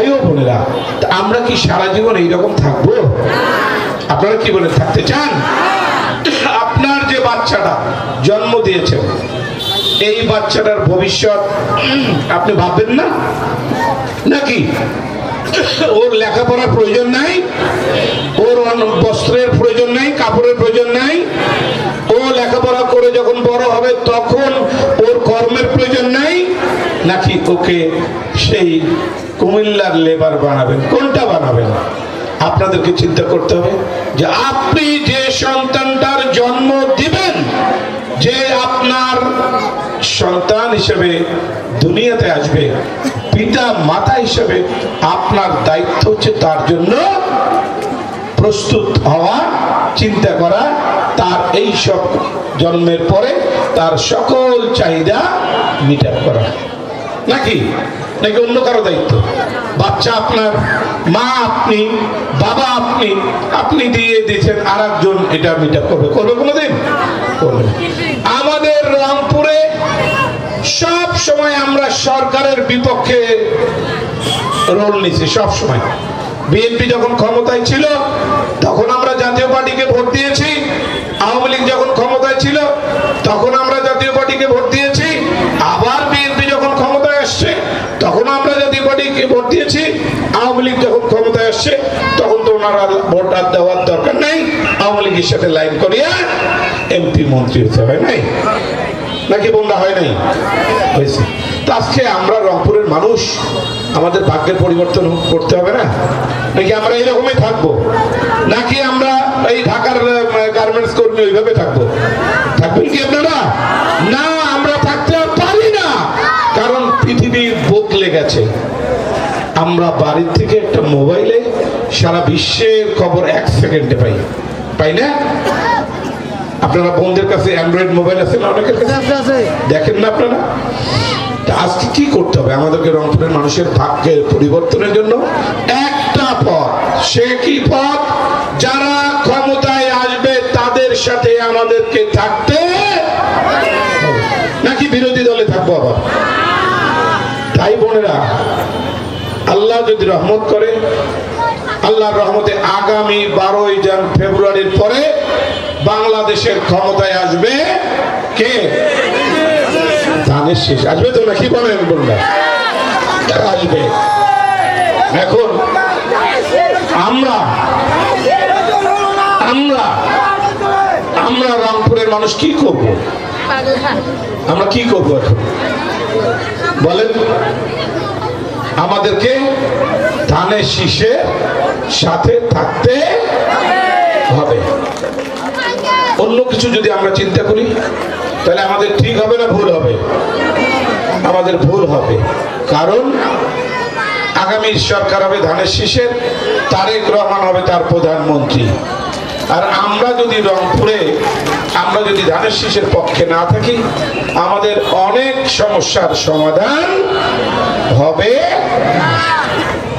ভাই ও বোনেরা আমরা কি সারা জীবন এইরকম থাকব? আপনারা কি বলে থাকতে চান? আপনার যে বাচ্চাটা জন্ম দিয়েছেন এই বাচ্চাটার ভবিষ্যৎ আপনি ভাববেন না? নাকি? ওর লেখাপড়ার প্রয়োজন নাই, ওর বস্ত্রের প্রয়োজন নাই, কাপড়ের প্রয়োজন নাই। ও লেখাপড়া করে যখন বড় হবে, তখন ওর কর্মের প্রয়োজন নাই। নাকি ওকে সেই কুমিল্লার লেবার বানাবেন, কোনটা বানাবেন? আপনাদেরকে চিন্তা করতে হবে যে আপনি যে সন্তানটার জন্ম দিবেন, যে আপনার সন্তান হিসেবে দুনিয়াতে আসবে, পিতা, মাতা হিসেবে আপনার দায়িত্ব হচ্ছে তার জন্য প্রস্তুত হওয়া, চিন্তা করা, তার এই সব জন্মের পরে তার সকল চাহিদা মিটার করা। নাকি? নাকি অন্য কারও দায়িত্ব? বাচ্চা আপনার, মা আপনি, বাবা আপনি আপনি দিয়ে দিয়েছেন আর একজন এটা মিটাপ করবে। করবে কোনোদিন? করবে আমাদের রংপুরে সব সময় আমরা সরকারের বিপক্ষে রোল নিছি, সব সময়। বিএনপি যখন ক্ষমতায় ছিল, তখন আমরা জাতীয় পার্টিকে ভোট দিয়েছি। আওয়ামী লীগ যখন ক্ষমতায় ছিল, তখন আমরা জাতীয় পার্টিকে ভোট দিয়েছি আবার বিএনপি যখন ক্ষমতায় আসছে তখন আমরা জাতীয় পার্টিকে ভোট দিয়েছি আওয়ামী লীগ যখন ক্ষমতায় আসছে তখন তো ওনারা ভোট আর দেওয়ার দরকার নাই। আওয়ামী লীগের সাথে লাইন করিয়া এমপি মন্ত্রী হতে হয় নাই। নাকি বন্ধা হয় নাই? হয়েছে। আজকে আমরা রংপুরের মানুষ, আমাদের ভাগ্যের পরিবর্তন করতে হবে না? নাকি আমরা এইরকমই থাকব? নাকি আমরা এই ঢাকার গার্মেন্টস কর্মী ওইভাবে থাকব? থাকবেন কি আপনারা? না, আমরা থাকতে পারি না। কারণ পৃথিবী বদলে গেছে। আমরা বাড়ির থেকে একটা মোবাইলে সারা বিশ্বের খবর এক সেকেন্ডে পাই। পাই না? আপনারা বোনদের কাছে অ্যান্ড্রয়েড মোবাইল আছে না অনেকের কাছে? দেখেন না আপনারা? আজকে কি করতে হবে? আমাদেরকে রংপুরের মানুষের ভাগ্যের পরিবর্তনের জন্য একটা পথ। সে কি পথ? যারা ক্ষমতায় আসবে তাদের সাথে আমাদেরকে থাকতে নাকি বিরোধী দলে থাকব আবার? তাই বোনেরা আল্লাহ যদি রহমত করে আল্লাহর রহমতে আগামী বারোই জান ফেব্রুয়ারির পরে বাংলাদেশের ক্ষমতায় আসবে কে? শেষ। আসবে তো বলেন আসবে। এখন আমরা আমরা আমরা রংপুরের মানুষ কি করব? আমরা কি করব এখন? বলেন। আমাদেরকে ধানের শীষে সাথে থাকতে হবে। অন্য কিছু যদি আমরা চিন্তা করি, তাহলে আমাদের ঠিক হবে না ভুল হবে? আমাদের ভুল হবে। কারণ আগামী সরকার হবে ধানের শীষের, তারেক রহমান হবে তার প্রধানমন্ত্রী। আর আমরা যদি রংপুরে, আমরা যদি ধানের শীষের পক্ষে না থাকি, আমাদের অনেক সমস্যার সমাধান হবে না।